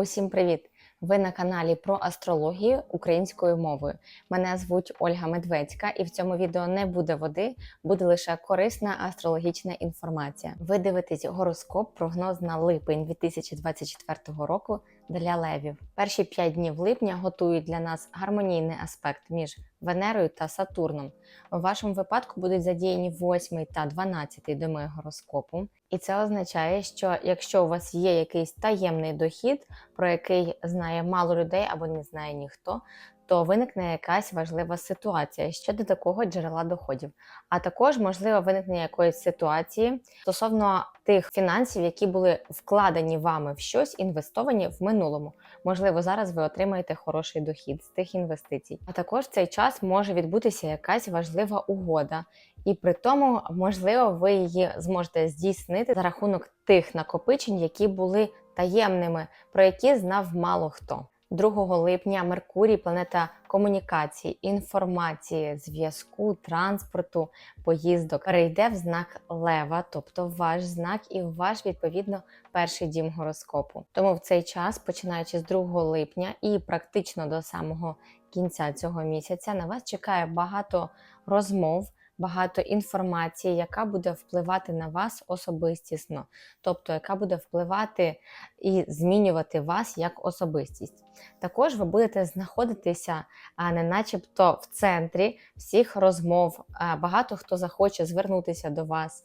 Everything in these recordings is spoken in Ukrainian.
Усім привіт! Ви на каналі про астрологію українською мовою. Мене звуть Ольга Медведська, і в цьому відео не буде води, буде лише корисна астрологічна інформація. Ви дивитесь гороскоп, прогноз на липень 2024 року для левів. Перші 5 днів липня готують для нас гармонійний аспект між Венерою та Сатурном. У вашому випадку будуть задіяні 8 та 12 доми гороскопу. І це означає, що якщо у вас є якийсь таємний дохід, про який знає мало людей або не знає ніхто, то виникне якась важлива ситуація щодо такого джерела доходів. А також можливо виникнення якоїсь ситуації стосовно тих фінансів, які були вкладені вами в щось, інвестовані в минулому. Можливо, зараз ви отримаєте хороший дохід з тих інвестицій. А також в цей час може відбутися якась важлива угода, і при тому, можливо, ви її зможете здійснити за рахунок тих накопичень, які були таємними, про які знав мало хто. 2 липня Меркурій, планета комунікації, інформації, зв'язку, транспорту, поїздок, перейде в знак Лева, тобто ваш знак і ваш відповідно перший дім гороскопу. Тому в цей час, починаючи з 2 липня і практично до самого кінця цього місяця, на вас чекає багато розмов багато інформації, яка буде впливати на вас особистісно, тобто яка буде впливати і змінювати вас як особистість. Також ви будете знаходитися не начебто в центрі всіх розмов. Багато хто захоче звернутися до вас.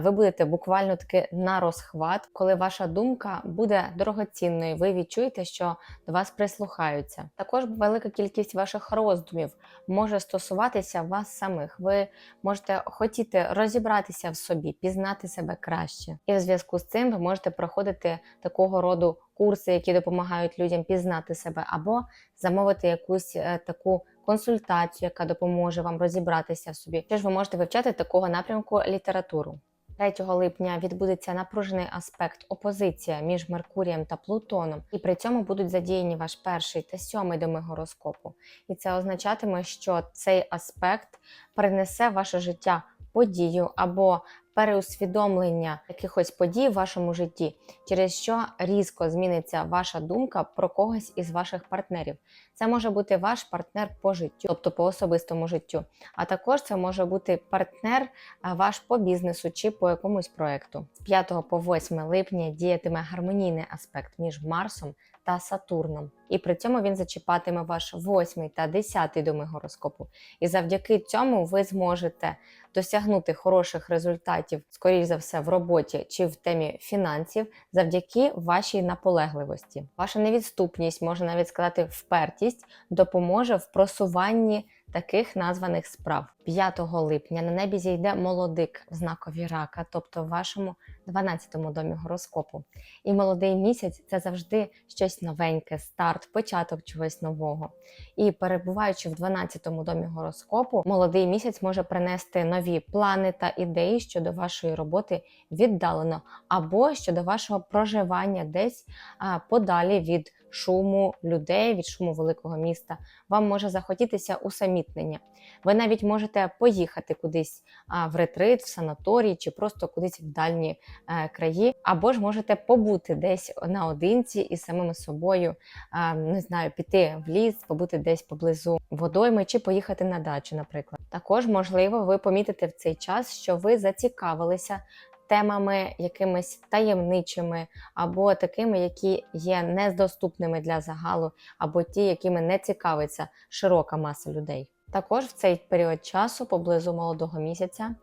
Ви будете буквально таки на розхват, коли ваша думка буде дорогоцінною. Ви відчуєте, що до вас прислухаються. Також велика кількість ваших роздумів може стосуватися вас самих. Ви можете хотіти розібратися в собі, пізнати себе краще. І в зв'язку з цим ви можете проходити такого роду курси, які допомагають людям пізнати себе, або замовити якусь е, таку консультацію, яка допоможе вам розібратися в собі. Ж ви можете вивчати такого напрямку літературу. 3 липня відбудеться напружений аспект опозиція між Меркурієм та Плутоном, і при цьому будуть задіяні ваш перший та сьомий доми гороскопу. І це означатиме, що цей аспект принесе в ваше життя подію або переусвідомлення якихось подій в вашому житті, через що різко зміниться ваша думка про когось із ваших партнерів. Це може бути ваш партнер по життю, тобто по особистому життю. А також це може бути партнер ваш по бізнесу чи по якомусь проекту. З 5 по 8 липня діятиме гармонійний аспект між Марсом та Сатурном. І при цьому він зачіпатиме ваш восьмий та десятий доми гороскопу. І завдяки цьому ви зможете досягнути хороших результатів, скоріш за все, в роботі чи в темі фінансів, завдяки вашій наполегливості. Ваша невідступність, можна навіть сказати, впертість допоможе в просуванні таких названих справ. 5 липня на небі зійде молодик в знакові рака, тобто в вашому 12-му домі гороскопу. І молодий місяць це завжди щось новеньке, старт, початок чогось нового. І перебуваючи в 12-му домі гороскопу, молодий місяць може принести нові плани та ідеї щодо вашої роботи віддалено, або щодо вашого проживання десь подалі від шуму людей, від шуму великого міста. Вам може захотітися усамітнення. Ви навіть можете поїхати кудись в ретрит, в санаторій чи просто кудись в дальні е, краї, або ж можете побути десь наодинці із самим собою, не знаю, піти в ліс, побути десь поблизу водойми чи поїхати на дачу, наприклад. Також можливо, ви помітите в цей час, що ви зацікавилися темами якимись таємничими, або такими, які є недоступними для загалу, або ті, якими не цікавиться широка маса людей. Також в цей період часу, поблизу молодого місяця,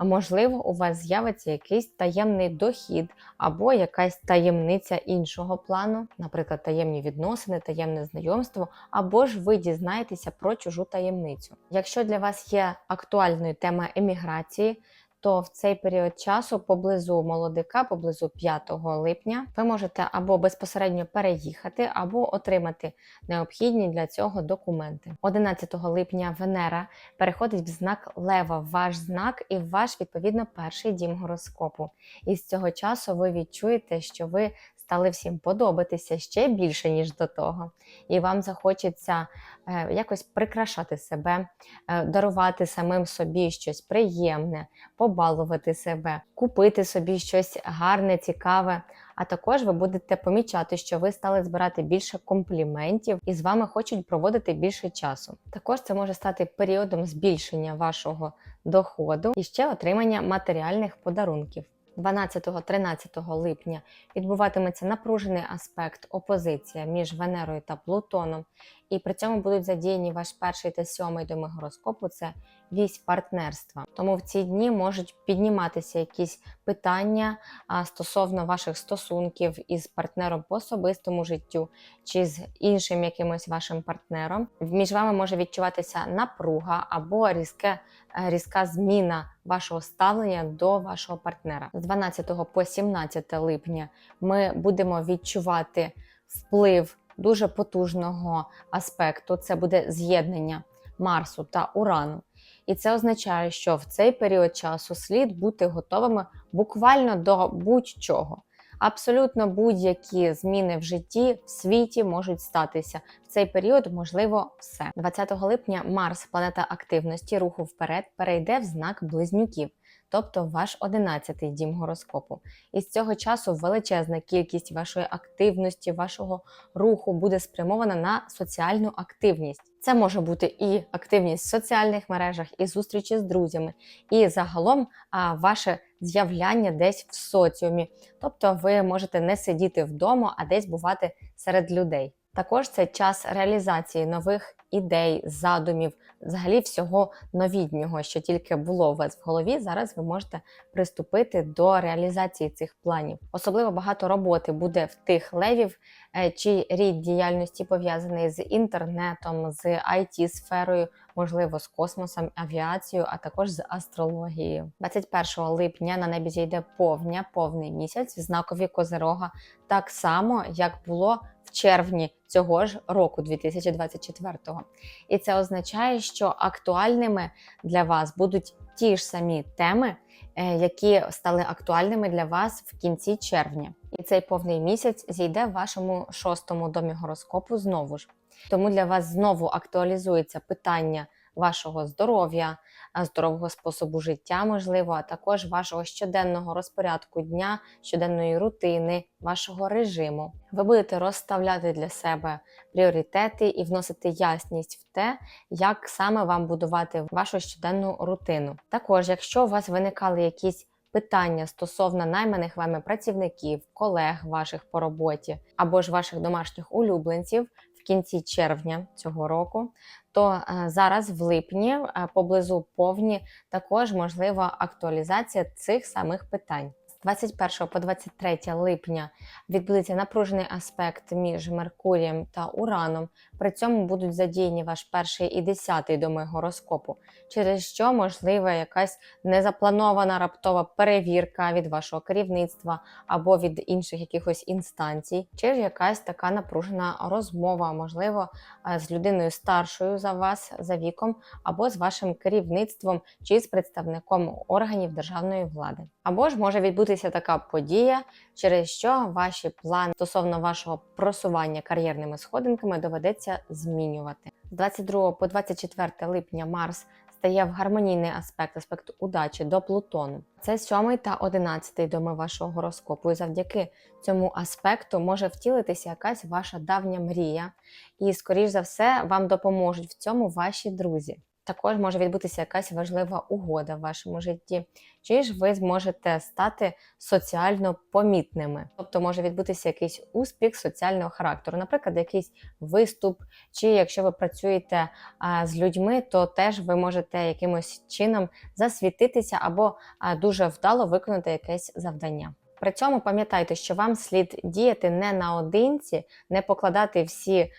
можливо, у вас з'явиться якийсь таємний дохід або якась таємниця іншого плану, наприклад, таємні відносини, таємне знайомство, або ж ви дізнаєтеся про чужу таємницю. Якщо для вас є актуальною тема еміграції, то в цей період часу поблизу молодика, поблизу 5 липня, ви можете або безпосередньо переїхати, або отримати необхідні для цього документи. 11 липня Венера переходить в знак Лева, ваш знак і ваш відповідно перший дім гороскопу. І з цього часу ви відчуєте, що ви стали всім подобатися ще більше, ніж до того. І вам захочеться е, якось прикрашати себе, е, дарувати самим собі щось приємне, побалувати себе, купити собі щось гарне, цікаве, А також ви будете помічати, що ви стали збирати більше компліментів і з вами хочуть проводити більше часу. Також це може стати періодом збільшення вашого доходу і ще отримання матеріальних подарунків. 12-13 липня відбуватиметься напружений аспект опозиція між Венерою та Плутоном, і при цьому будуть задіяні ваш перший та сьомий доми гороскопу це вісь партнерства. Тому в ці дні можуть підніматися якісь питання стосовно ваших стосунків із партнером по особистому життю чи з іншим якимось вашим партнером. Між вами може відчуватися напруга або різке, е, різка зміна вашого ставлення до вашого партнера. З 12 по 17 липня ми будемо відчувати вплив дуже потужного аспекту. Це буде з'єднання Марсу та Урану. І це означає, що в цей період часу слід бути готовими буквально до будь-чого. Абсолютно будь-які зміни в житті в світі можуть статися в цей період. Можливо, все 20 липня. Марс, планета активності, руху вперед, перейде в знак близнюків, тобто ваш 11-й дім гороскопу. І з цього часу величезна кількість вашої активності, вашого руху буде спрямована на соціальну активність. Це може бути і активність в соціальних мережах, і зустрічі з друзями, і загалом а, ваше з'являння десь в соціумі. Тобто ви можете не сидіти вдома, а десь бувати серед людей. Також це час реалізації нових ідей, задумів, взагалі всього новітнього, що тільки було у вас в голові. Зараз ви можете приступити до реалізації цих планів. Особливо багато роботи буде в тих левів, е, чий рід діяльності пов'язаний з інтернетом, з it сферою можливо, з космосом, авіацією, а також з астрологією. 21 липня на небі зійде повня, повний місяць в знакові Козирога, так само як було в червні цього ж року, 2024-го. І це означає, що актуальними для вас будуть ті ж самі теми, е, які стали актуальними для вас в кінці червня. І цей повний місяць зійде в вашому шостому домі гороскопу знову ж. Тому для вас знову актуалізується питання вашого здоров'я, здорового способу життя, можливо, а також вашого щоденного розпорядку дня, щоденної рутини, вашого режиму. Ви будете розставляти для себе пріоритети і вносити ясність в те, як саме вам будувати вашу щоденну рутину. Також, якщо у вас виникали якісь Питання стосовно найманих вами працівників, колег ваших по роботі або ж ваших домашніх улюбленців кінці червня цього року, то е, зараз в липні е, поблизу повні також можлива актуалізація цих самих питань. З 21 по 23 липня відбудеться напружений аспект між Меркурієм та Ураном. При цьому будуть задіяні ваш перший і десятий доми гороскопу, через що можлива якась незапланована раптова перевірка від вашого керівництва або від інших якихось інстанцій, чи якась така напружена розмова, можливо, е, з людиною старшою за вас за віком, або з вашим керівництвом чи з представником органів державної влади. Або ж може відбутися така подія, через що ваші плани стосовно вашого просування кар'єрними сходинками доведеться змінювати. З 22 по 24 липня Марс стає в гармонійний аспект, аспект удачі до Плутону. Це сьомий та одинадцятий доми вашого гороскопу. І завдяки цьому аспекту може втілитися якась ваша давня мрія, і, скоріш за все, вам допоможуть в цьому ваші друзі. Також може відбутися якась важлива угода в вашому житті, чи ж ви зможете стати соціально помітними. Тобто може відбутися якийсь успіх соціального характеру, наприклад, якийсь виступ, чи якщо ви працюєте а, з людьми, то теж ви можете якимось чином засвітитися або а, дуже вдало виконати якесь завдання. При цьому пам'ятайте, що вам слід діяти не наодинці, не покладати всі е,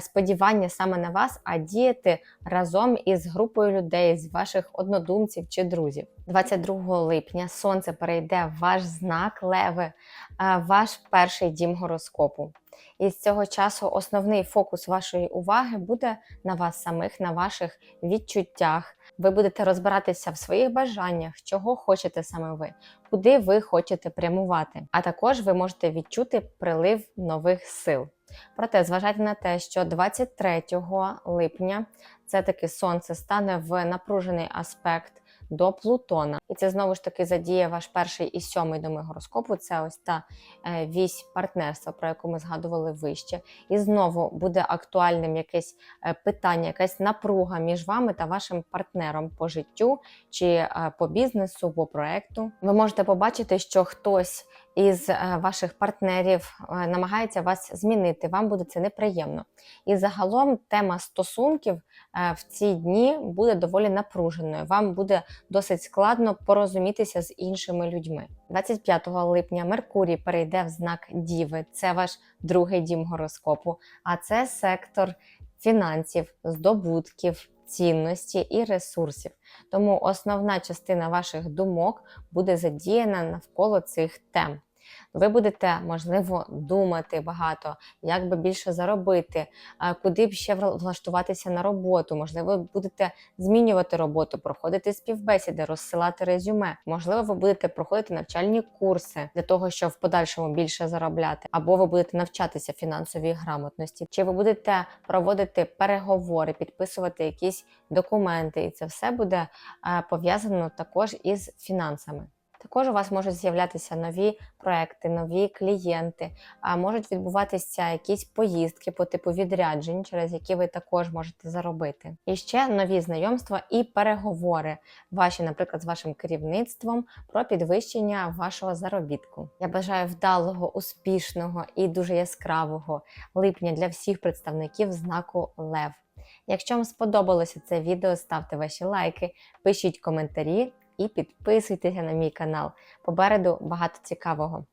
сподівання саме на вас, а діяти разом із групою людей, з ваших однодумців чи друзів. 22 липня сонце перейде в ваш знак леви, е, ваш перший дім гороскопу. І з цього часу основний фокус вашої уваги буде на вас самих, на ваших відчуттях. Ви будете розбиратися в своїх бажаннях, чого хочете саме ви, куди ви хочете прямувати. А також ви можете відчути прилив нових сил. Проте зважайте на те, що 23 липня це таки сонце стане в напружений аспект до Плутона. І це знову ж таки задіє ваш перший і сьомий доми гороскопу. Це ось та е, вісь партнерства, про яку ми згадували вище. І знову буде актуальним якесь е, питання, якась напруга між вами та вашим партнером по життю чи е, по бізнесу, по проекту. Ви можете побачити, що хтось із е, ваших партнерів е, намагається вас змінити. Вам буде це неприємно. І загалом тема стосунків е, в ці дні буде доволі напруженою. Вам буде досить складно порозумітися з іншими людьми. 25 липня Меркурій перейде в знак Діви. Це ваш другий дім гороскопу, а це сектор фінансів, здобутків. Цінності і ресурсів, тому основна частина ваших думок буде задіяна навколо цих тем. Ви будете, можливо, думати багато, як би більше заробити, куди б ще вла- влаштуватися на роботу. Можливо, будете змінювати роботу, проходити співбесіди, розсилати резюме. Можливо, ви будете проходити навчальні курси для того, щоб в подальшому більше заробляти, або ви будете навчатися фінансовій грамотності, чи ви будете проводити переговори, підписувати якісь документи, і це все буде е, пов'язано також із фінансами. Також у вас можуть з'являтися нові проекти, нові клієнти, а можуть відбуватися якісь поїздки по типу відряджень, через які ви також можете заробити. І ще нові знайомства і переговори ваші, наприклад, з вашим керівництвом про підвищення вашого заробітку. Я бажаю вдалого, успішного і дуже яскравого липня для всіх представників знаку Лев. Якщо вам сподобалося це відео, ставте ваші лайки, пишіть коментарі і підписуйтеся на мій канал. Попереду багато цікавого.